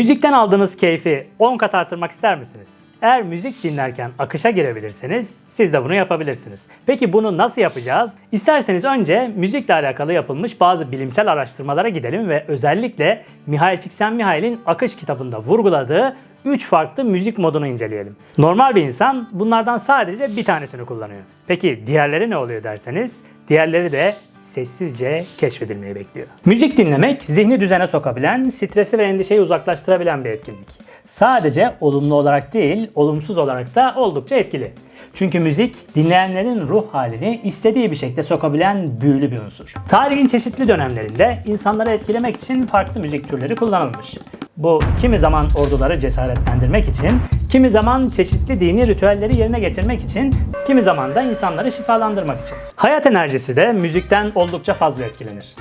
Müzikten aldığınız keyfi 10 kat artırmak ister misiniz? Eğer müzik dinlerken akışa girebilirseniz siz de bunu yapabilirsiniz. Peki bunu nasıl yapacağız? İsterseniz önce müzikle alakalı yapılmış bazı bilimsel araştırmalara gidelim ve özellikle Mihail Csikszentmihalyi'nin Akış kitabında vurguladığı 3 farklı müzik modunu inceleyelim. Normal bir insan bunlardan sadece bir tanesini kullanıyor. Peki diğerleri ne oluyor derseniz, diğerleri de sessizce keşfedilmeyi bekliyor. Müzik dinlemek zihni düzene sokabilen, stresi ve endişeyi uzaklaştırabilen bir etkinlik. Sadece olumlu olarak değil, olumsuz olarak da oldukça etkili. Çünkü müzik dinleyenlerin ruh halini istediği bir şekilde sokabilen büyülü bir unsur. Tarihin çeşitli dönemlerinde insanları etkilemek için farklı müzik türleri kullanılmış. Bu kimi zaman orduları cesaretlendirmek için, kimi zaman çeşitli dini ritüelleri yerine getirmek için, kimi zaman da insanları şifalandırmak için. Hayat enerjisi de müzikten oldukça fazla etkilenir.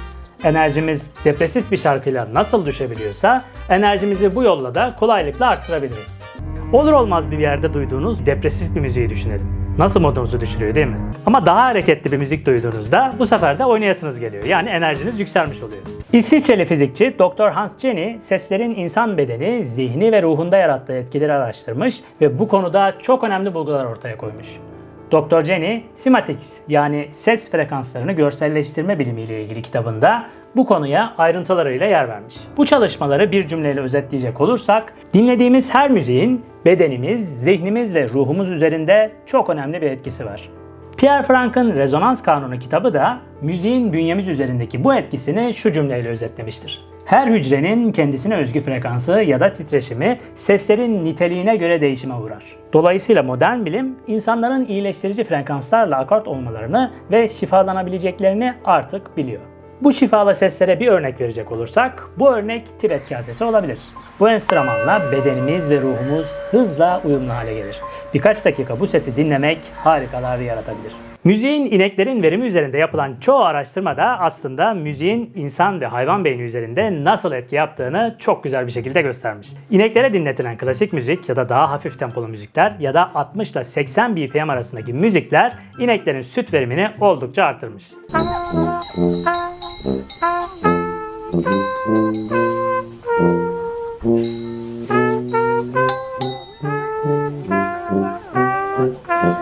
Enerjimiz depresif bir şarkıyla nasıl düşebiliyorsa enerjimizi bu yolla da kolaylıkla arttırabiliriz. Olur olmaz bir yerde duyduğunuz depresif bir müziği düşünelim. Nasıl modunuzu düşürüyor değil mi? Ama daha hareketli bir müzik duyduğunuzda bu sefer de oynayasınız geliyor. Yani enerjiniz yükselmiş oluyor. İsviçreli fizikçi Dr. Hans Jenny seslerin insan bedeni, zihni ve ruhunda yarattığı etkileri araştırmış ve bu konuda çok önemli bulgular ortaya koymuş. Dr. Jenny, Cymatics yani ses frekanslarını görselleştirme bilimiyle ilgili kitabında bu konuya ayrıntılarıyla yer vermiş. Bu çalışmaları bir cümleyle özetleyecek olursak, dinlediğimiz her müziğin bedenimiz, zihnimiz ve ruhumuz üzerinde çok önemli bir etkisi var. Pierre Frank'ın Rezonans Kanunu kitabı da müziğin bünyemiz üzerindeki bu etkisini şu cümleyle özetlemiştir. Her hücrenin kendisine özgü frekansı ya da titreşimi seslerin niteliğine göre değişime uğrar. Dolayısıyla modern bilim insanların iyileştirici frekanslarla akort olmalarını ve şifalanabileceklerini artık biliyor. Bu şifalı seslere bir örnek verecek olursak bu örnek Tibet kasesi olabilir. Bu enstrümanla bedenimiz ve ruhumuz hızla uyumlu hale gelir. Birkaç dakika bu sesi dinlemek harikalar yaratabilir. Müziğin ineklerin verimi üzerinde yapılan çoğu araştırma da aslında müziğin insan ve hayvan beyni üzerinde nasıl etki yaptığını çok güzel bir şekilde göstermiş. İneklere dinletilen klasik müzik ya da daha hafif tempolu müzikler ya da 60 ile 80 BPM arasındaki müzikler ineklerin süt verimini oldukça artırmış.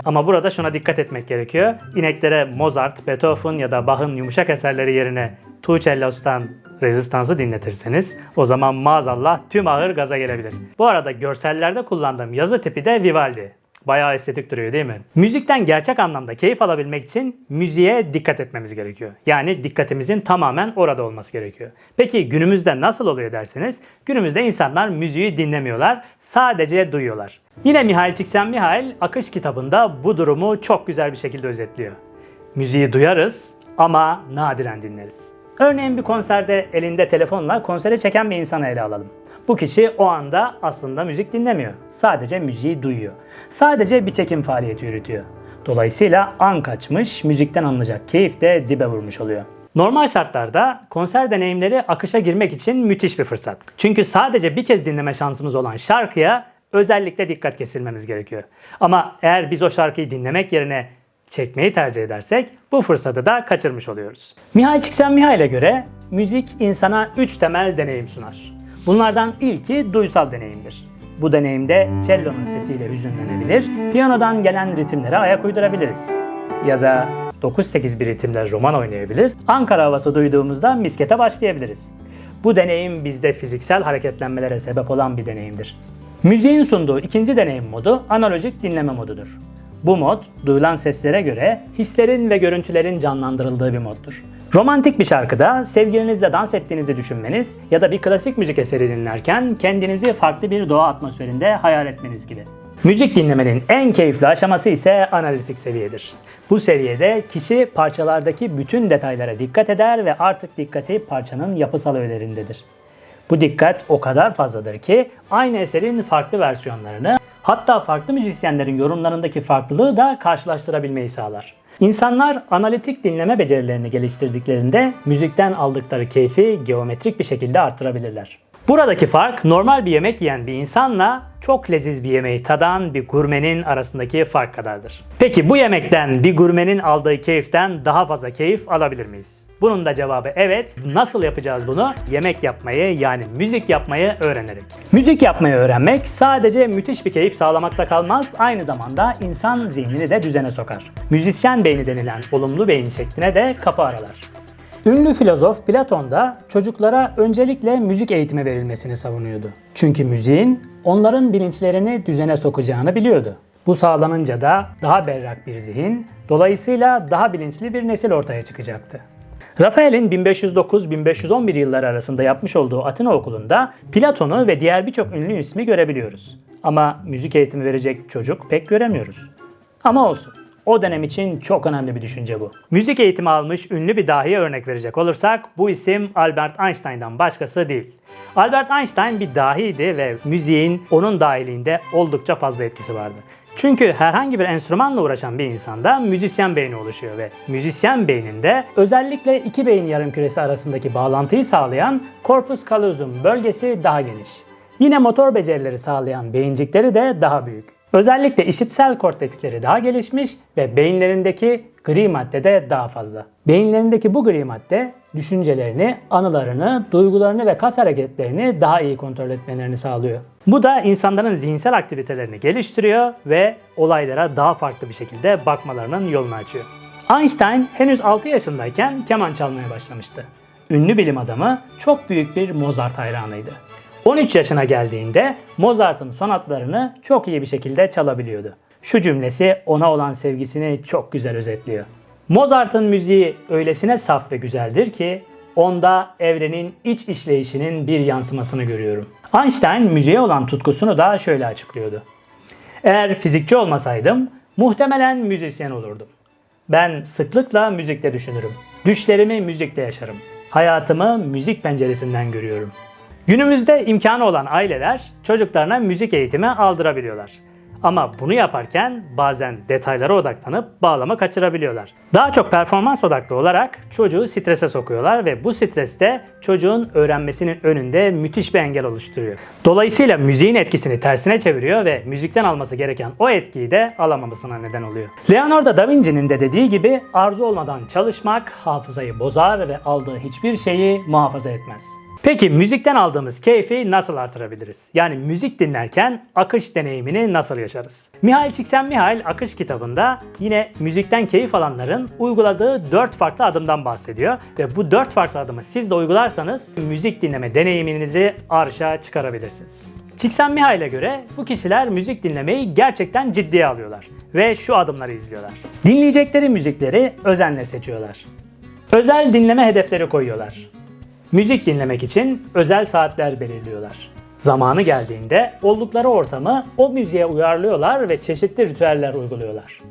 Ama burada şuna dikkat etmek gerekiyor. İneklere Mozart, Beethoven ya da Bach'ın yumuşak eserleri yerine Tuğçellos'tan rezistansı dinletirseniz o zaman maazallah tüm ağır gaza gelebilir. Bu arada görsellerde kullandığım yazı tipi de Vivaldi. Bayağı estetik duruyor değil mi? Müzikten gerçek anlamda keyif alabilmek için müziğe dikkat etmemiz gerekiyor. Yani dikkatimizin tamamen orada olması gerekiyor. Peki günümüzde nasıl oluyor derseniz, günümüzde insanlar müziği dinlemiyorlar, sadece duyuyorlar. Yine Mihail Csikszentmihalyi Akış kitabında bu durumu çok güzel bir şekilde özetliyor. Müziği duyarız ama nadiren dinleriz. Örneğin bir konserde elinde telefonla konsere çeken bir insanı ele alalım. Bu kişi o anda aslında müzik dinlemiyor. Sadece müziği duyuyor. Sadece bir çekim faaliyeti yürütüyor. Dolayısıyla an kaçmış, müzikten alınacak keyif de dibe vurmuş oluyor. Normal şartlarda konser deneyimleri akışa girmek için müthiş bir fırsat. Çünkü sadece bir kez dinleme şansımız olan şarkıya özellikle dikkat kesilmemiz gerekiyor. Ama eğer biz o şarkıyı dinlemek yerine çekmeyi tercih edersek bu fırsatı da kaçırmış oluyoruz. Mihail Csikszentmihalyi'ye göre müzik insana 3 temel deneyim sunar. Bunlardan ilki duysal deneyimdir. Bu deneyimde cellonun sesiyle hüzünlenebilir, piyanodan gelen ritimlere ayak uydurabiliriz. Ya da 9-8 bir ritimle roman oynayabilir, Ankara havası duyduğumuzda miskete başlayabiliriz. Bu deneyim bizde fiziksel hareketlenmelere sebep olan bir deneyimdir. Müziğin sunduğu ikinci deneyim modu analojik dinleme modudur. Bu mod, duyulan seslere göre hislerin ve görüntülerin canlandırıldığı bir moddur. Romantik bir şarkıda sevgilinizle dans ettiğinizi düşünmeniz ya da bir klasik müzik eseri dinlerken kendinizi farklı bir doğa atmosferinde hayal etmeniz gibi. Müzik dinlemenin en keyifli aşaması ise analitik seviyedir. Bu seviyede kişi parçalardaki bütün detaylara dikkat eder ve artık dikkati parçanın yapısal öğelerindedir. Bu dikkat o kadar fazladır ki aynı eserin farklı versiyonlarını hatta farklı müzisyenlerin yorumlarındaki farklılığı da karşılaştırabilmeyi sağlar. İnsanlar analitik dinleme becerilerini geliştirdiklerinde müzikten aldıkları keyfi geometrik bir şekilde arttırabilirler. Buradaki fark normal bir yemek yiyen bir insanla çok leziz bir yemeği tadan bir gurmenin arasındaki fark kadardır. Peki bu yemekten bir gurmenin aldığı keyiften daha fazla keyif alabilir miyiz? Bunun da cevabı evet. Nasıl yapacağız bunu? Yemek yapmayı yani müzik yapmayı öğrenerek. Müzik yapmayı öğrenmek sadece müthiş bir keyif sağlamakla kalmaz, aynı zamanda insan zihnini de düzene sokar. Müzisyen beyni denilen olumlu beyin şekline de kapı aralar. Ünlü filozof Platon da çocuklara öncelikle müzik eğitimi verilmesini savunuyordu. Çünkü müziğin onların bilinçlerini düzene sokacağını biliyordu. Bu sağlanınca da daha berrak bir zihin, dolayısıyla daha bilinçli bir nesil ortaya çıkacaktı. Rafael'in 1509-1511 yılları arasında yapmış olduğu Atina okulunda Platon'u ve diğer birçok ünlü ismi görebiliyoruz. Ama müzik eğitimi verecek çocuk pek göremiyoruz. Ama olsun. O dönem için çok önemli bir düşünce bu. Müzik eğitimi almış ünlü bir dahiye örnek verecek olursak bu isim Albert Einstein'dan başkası değil. Albert Einstein bir dahiydi ve müziğin onun dahiliğinde oldukça fazla etkisi vardı. Çünkü herhangi bir enstrümanla uğraşan bir insanda müzisyen beyni oluşuyor ve müzisyen beyninde özellikle iki beyin yarımküresi arasındaki bağlantıyı sağlayan corpus callosum bölgesi daha geniş. Yine motor becerileri sağlayan beyincikleri de daha büyük. Özellikle işitsel korteksleri daha gelişmiş ve beyinlerindeki gri madde de daha fazla. Beyinlerindeki bu gri madde düşüncelerini, anılarını, duygularını ve kas hareketlerini daha iyi kontrol etmelerini sağlıyor. Bu da insanların zihinsel aktivitelerini geliştiriyor ve olaylara daha farklı bir şekilde bakmalarının yolunu açıyor. Einstein henüz 6 yaşındayken keman çalmaya başlamıştı. Ünlü bilim adamı çok büyük bir Mozart hayranıydı. 13 yaşına geldiğinde Mozart'ın sonatlarını çok iyi bir şekilde çalabiliyordu. Şu cümlesi ona olan sevgisini çok güzel özetliyor. Mozart'ın müziği öylesine saf ve güzeldir ki onda evrenin iç işleyişinin bir yansımasını görüyorum. Einstein müziğe olan tutkusunu da şöyle açıklıyordu. Eğer fizikçi olmasaydım muhtemelen müzisyen olurdum. Ben sıklıkla müzikte düşünürüm. Düşlerimi müzikte yaşarım. Hayatımı müzik penceresinden görüyorum. Günümüzde imkanı olan aileler çocuklarına müzik eğitimi aldırabiliyorlar. Ama bunu yaparken bazen detaylara odaklanıp bağlama kaçırabiliyorlar. Daha çok performans odaklı olarak çocuğu strese sokuyorlar ve bu stres de çocuğun öğrenmesinin önünde müthiş bir engel oluşturuyor. Dolayısıyla müziğin etkisini tersine çeviriyor ve müzikten alması gereken o etkiyi de alamamasına neden oluyor. Leonardo da Vinci'nin de dediği gibi arzu olmadan çalışmak hafızayı bozar ve aldığı hiçbir şeyi muhafaza etmez. Peki müzikten aldığımız keyfi nasıl artırabiliriz? Yani müzik dinlerken akış deneyimini nasıl yaşarız? Mihail Csikszentmihalyi Akış kitabında yine müzikten keyif alanların uyguladığı 4 farklı adımdan bahsediyor ve bu 4 farklı adımı siz de uygularsanız müzik dinleme deneyiminizi arşa çıkarabilirsiniz. Csikszentmihalyi'ye göre bu kişiler müzik dinlemeyi gerçekten ciddiye alıyorlar ve şu adımları izliyorlar. Dinleyecekleri müzikleri özenle seçiyorlar. Özel dinleme hedefleri koyuyorlar. Müzik dinlemek için özel saatler belirliyorlar. Zamanı geldiğinde oldukları ortamı o müziğe uyarlıyorlar ve çeşitli ritüeller uyguluyorlar.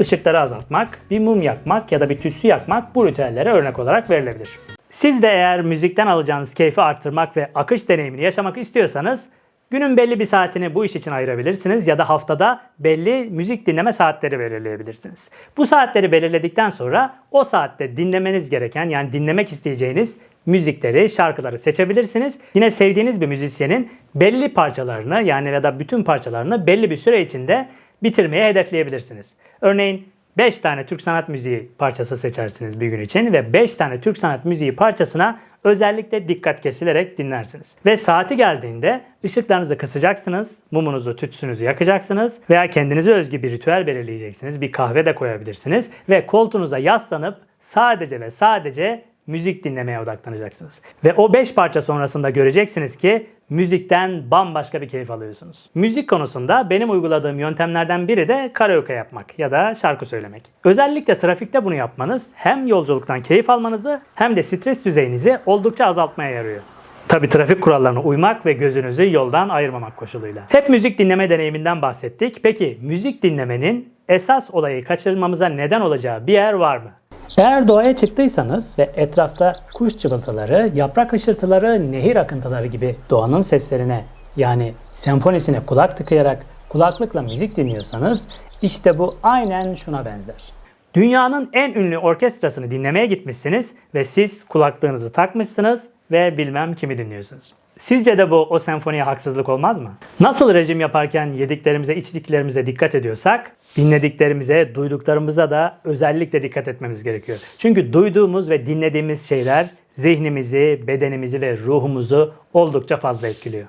Işıkları azaltmak, bir mum yakmak ya da bir tütsü yakmak bu ritüellere örnek olarak verilebilir. Siz de eğer müzikten alacağınız keyfi arttırmak ve akış deneyimini yaşamak istiyorsanız Günün belli bir saatini bu iş için ayırabilirsiniz ya da haftada belli müzik dinleme saatleri belirleyebilirsiniz. Bu saatleri belirledikten sonra o saatte dinlemeniz gereken yani dinlemek isteyeceğiniz müzikleri, şarkıları seçebilirsiniz. Yine sevdiğiniz bir müzisyenin belli parçalarını yani ya da bütün parçalarını belli bir süre içinde bitirmeye hedefleyebilirsiniz. Örneğin 5 tane Türk sanat müziği parçası seçersiniz bir gün için ve 5 tane Türk sanat müziği parçasına özellikle dikkat kesilerek dinlersiniz. Ve saati geldiğinde ışıklarınızı kısacaksınız, mumunuzu, tütsünüzü yakacaksınız veya kendinize özgü bir ritüel belirleyeceksiniz. Bir kahve de koyabilirsiniz ve koltuğunuza yaslanıp sadece ve sadece müzik dinlemeye odaklanacaksınız. Ve o 5 parça sonrasında göreceksiniz ki müzikten bambaşka bir keyif alıyorsunuz. Müzik konusunda benim uyguladığım yöntemlerden biri de karaoke yapmak ya da şarkı söylemek. Özellikle trafikte bunu yapmanız hem yolculuktan keyif almanızı hem de stres düzeyinizi oldukça azaltmaya yarıyor. Tabi trafik kurallarına uymak ve gözünüzü yoldan ayırmamak koşuluyla. Hep müzik dinleme deneyiminden bahsettik. Peki müzik dinlemenin esas olayı kaçırmamıza neden olacağı bir yer var mı? Eğer doğaya çıktıysanız ve etrafta kuş cıvıltıları, yaprak hışırtıları, nehir akıntıları gibi doğanın seslerine yani senfonisine kulak tıkayarak kulaklıkla müzik dinliyorsanız işte bu aynen şuna benzer. Dünyanın en ünlü orkestrasını dinlemeye gitmişsiniz ve siz kulaklığınızı takmışsınız ve bilmem kimi dinliyorsunuz. Sizce de bu o senfoniye haksızlık olmaz mı? Nasıl rejim yaparken yediklerimize, içtiklerimize dikkat ediyorsak, dinlediklerimize, duyduklarımıza da özellikle dikkat etmemiz gerekiyor. Çünkü duyduğumuz ve dinlediğimiz şeyler zihnimizi, bedenimizi ve ruhumuzu oldukça fazla etkiliyor.